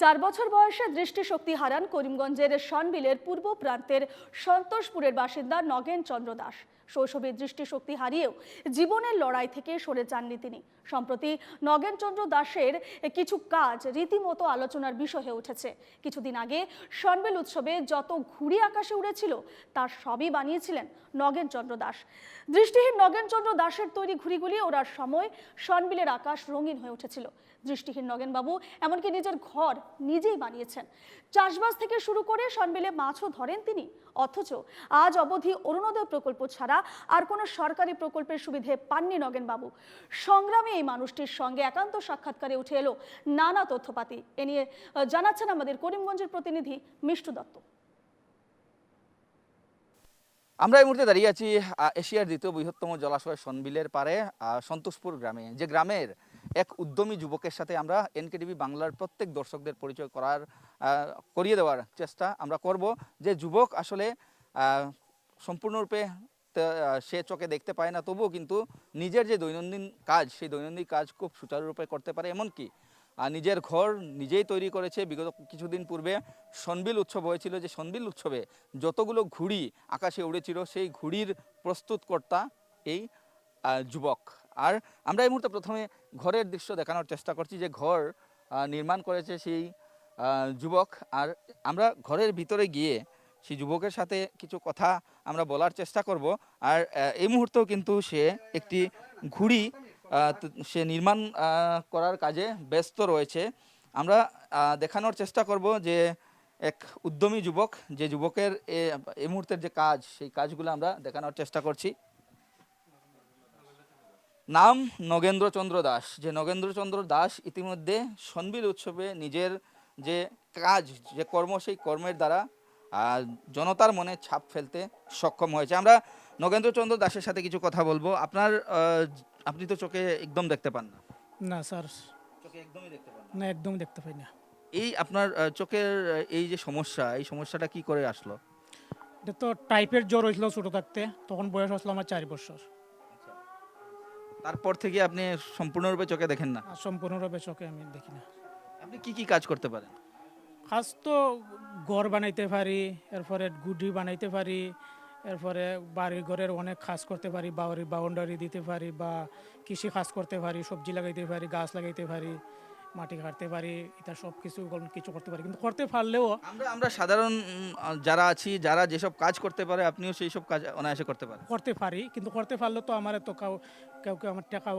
চার বছর বয়সে দৃষ্টিশক্তি হারান করিমগঞ্জের সনবিলের পূর্ব প্রান্তের সন্তোষপুরের বাসিন্দা নগেন চন্দ্র দাস। শৈশবে দৃষ্টিশক্তি হারিয়েও জীবনের লড়াই থেকে সরে যাননি তিনি। সম্প্রতি নগেনচন্দ্র দাসের কিছু কাজ রীতিমতো আলোচনার বিষয় হয়ে উঠেছে। কিছুদিন আগে সনবিল উৎসবে যত ঘুড়ি আকাশে উড়েছিল, তার সবই বানিয়েছিলেন নগেনচন্দ্র দাস দৃষ্টিহীন নগেনচন্দ্র দাসের তৈরি ঘুড়িগুলি ওড়ার সময় সনবিলের আকাশ রঙিন হয়ে উঠেছিল। দৃষ্টিহীন নগেনবাবু এমনকি নিজের ঘর নিজেই বানিয়েছেন। চাষবাস থেকে শুরু করে সনবিলে মাছও ধরেন তিনি। অথচ আজ অবধি অরুণোদয় প্রকল্প ছাড়া আর কোনো সরকারি প্রকল্পের সুবিধে পাননি নগেনবাবু। সংগ্রামে এই মানুষটির সঙ্গে একান্ত সাক্ষাৎকারে উঠে এলো নানা তথ্যপাতি। এ নিয়ে জানাচ্ছেন আমাদের করিমগঞ্জের প্রতিনিধি মিষ্টু দত্ত। আমরা এই মুহূর্তে দাঁড়িয়ে আছি এশিয়ার দ্বিতীয় বৃহত্তম জলাশয় সনবিলের পারে সন্তোষপুর গ্রামে। যে গ্রামের এক উদ্যমী যুবকের সাথে আমরা এনকেটিভি বাংলার প্রত্যেক দর্শকদের পরিচয় করার করিয়ে দেওয়ার চেষ্টা আমরা করব। যে যুবক আসলে সম্পূর্ণরূপে সে চোখে দেখতে পায় না, তবুও কিন্তু নিজের যে দৈনন্দিন কাজ, সেই দৈনন্দিন কাজ খুব সুচারুরূপে করতে পারে, এমনকি আর নিজের ঘর নিজেই তৈরি করেছে। বিগত কিছুদিন পূর্বে সনবিল উৎসব হয়েছিল যে সনবিল উৎসবে যতগুলো ঘুড়ি আকাশে উড়েছিল, সেই ঘুড়ির প্রস্তুতকর্তা এই যুবক। আর আমরা এই মুহূর্তে প্রথমে ঘরের দৃশ্য দেখানোর চেষ্টা করছি, যে ঘর নির্মাণ করেছে সেই যুবক। আর আমরা ঘরের ভিতরে গিয়ে সেই যুবকের সাথে কিছু কথা আমরা বলার চেষ্টা করব। আর এই মুহূর্তেও কিন্তু সে একটি ঘুড়ি সে নির্মাণ করার কাজে ব্যস্ত রয়েছে। আমরা দেখানোর চেষ্টা করব যে এক উদ্যমী যুবক, যে যুবকের এই মুহূর্তের যে কাজ, সেই কাজগুলো আমরা দেখানোর চেষ্টা করছি। নাম নগেন্দ্রচন্দ্র দাস। যে নগেন্দ্রচন্দ্র দাস ইতিমধ্যে সনবিল উৎসবে নিজের যে কাজ, যে কর্ম, সেই কর্মের দ্বারা জনতার মনে ছাপ ফেলতে সক্ষম হয়েছে। আমরা নগেন্দ্রচন্দ্র দাসের সাথে কিছু কথা বলব। আপনার আপনি তো চোখে একদম দেখতে পান না। না স্যার। চোখে একদমই দেখতে পান না। একদম দেখতে পাই না। এই আপনার চোখের এই যে সমস্যা এই সমস্যাটা কি করে আসলো? এটা তো টাইপের জ্বর হয়েছিল ছোটো থাকতে। তখন বয়স আসলো আমার চার বছর। তারপর থেকে আপনি সম্পূর্ণরূপে চোখে দেখেন না? সম্পূর্ণরূপে চোখে আমি দেখি না। আপনি কি কি কাজ করতে পারেন? কাজ তো ঘর বানাইতে পারি, এরপরে গুডি বানাইতে পারি, এরপরে বাড়ি ঘরের অনেক কাজ করতে পারি, বাউরি, বাউন্ডারি দিতে পারি বা কৃষি কাজ করতে পারি, সবজি লাগাইতে পারি, গাছ লাগাইতে পারি। মাটি কাটতে পারি এটা সব কিছু কিছু করতে পারি। কিন্তু করতে পারলেও আমরা আমরা সাধারণ যারা আছি যারা যেসব কাজ করতে পারে আপনিও সেই সব কাজ অনায়াসে করতে পারেন। করতে পারি কিন্তু করতে পারলে তো আমার তো কাউ কেউ কেউ আমার টাকা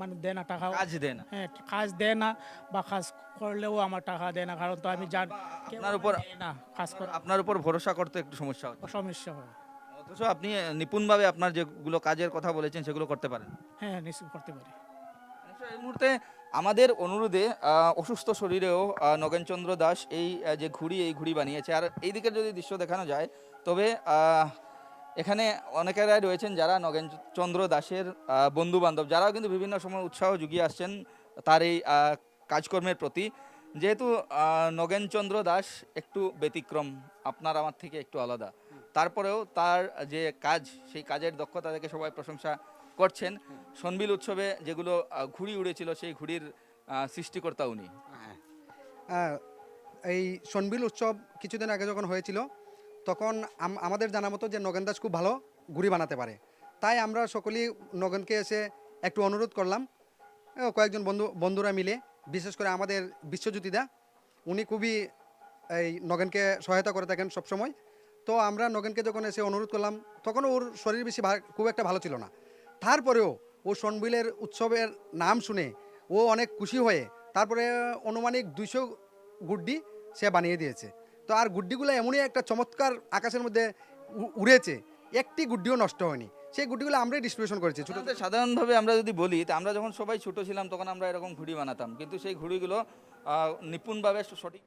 মানে দেয় না টাকা। কাজ দেয় না। হ্যাঁ কাজ দেয় না বা কাজ করলেও আমার টাকা দেয় না কারণ তো আমি জান আপনার উপর না কাজ করা আপনার উপর ভরসা করতে একটু সমস্যা হচ্ছে। সমস্যা হয়। অথচ আপনি নিপুণভাবে আপনার যেগুলো কাজের কথা বলেছেন সেগুলো করতে পারেন। হ্যাঁ নিশ্চয় করতে পারি। এই মুহূর্তে আমাদের অনুরোধে অসুস্থ শরীরেও নগেনচন্দ্র দাস এই যে ঘুড়ি, এই ঘুড়ি বানিয়েছে। আর এই দিকের যদি দৃশ্য দেখানো যায়, তবে এখানে অনেকেরাই রয়েছেন যারা নগেনচন্দ্র দাসের বন্ধু বান্ধব যারাও কিন্তু বিভিন্ন সময় উৎসাহ জুগিয়ে আসছেন তার এই কাজকর্মের প্রতি। যেহেতু নগেনচন্দ্র দাস একটু ব্যতিক্রম, আপনার আমার থেকে একটু আলাদা। তারপরেও তার যে কাজ, সেই কাজের দক্ষতা দেখে সবাই প্রশংসা করছেন। সনবিল উৎসবে যেগুলো ঘুড়ি উড়েছিল সেই ঘুড়ির সৃষ্টিকর্তা উনি। আহ, এই সনবিল উৎসব কিছুদিন আগে যখন হয়েছিল তখন আমাদের জানা মতো যে নগেন দাস খুব ভালো ঘুড়ি বানাতে পারে। তাই আমরা সকলেই নগেনকে এসে একটু অনুরোধ করলাম কয়েকজন বন্ধু বন্ধুরা মিলে বিশেষ করে আমাদের বিশ্বজ্যোতিদা উনি খুবই এই নগেনকে সহায়তা করে থাকেন সবসময়। তো আমরা নগেনকে যখন এসে অনুরোধ করলাম তখন ওর শরীর বেশি খুব একটা ভালো ছিল না। তারপরেও ও সনবিলের উৎসবের নাম শুনে ও অনেক খুশি হয়ে তারপরে অনুমানিক দুইশো গুড্ডি সে বানিয়ে দিয়েছে। তো আর গুড্ডিগুলো এমনই একটা চমৎকার আকাশের মধ্যে উড়েছে, একটি গুড্ডিও নষ্ট হয়নি। সেই গুড্ডিগুলো আমরাই ডিস্ট্রিবিউশন করেছি। ছোটো সাধারণভাবে আমরা যদি বলি, তা আমরা যখন সবাই ছোটো ছিলাম তখন আমরা এরকম ঘুড়ি বানাতাম। কিন্তু সেই ঘুড়িগুলো নিপুণভাবে সঠিক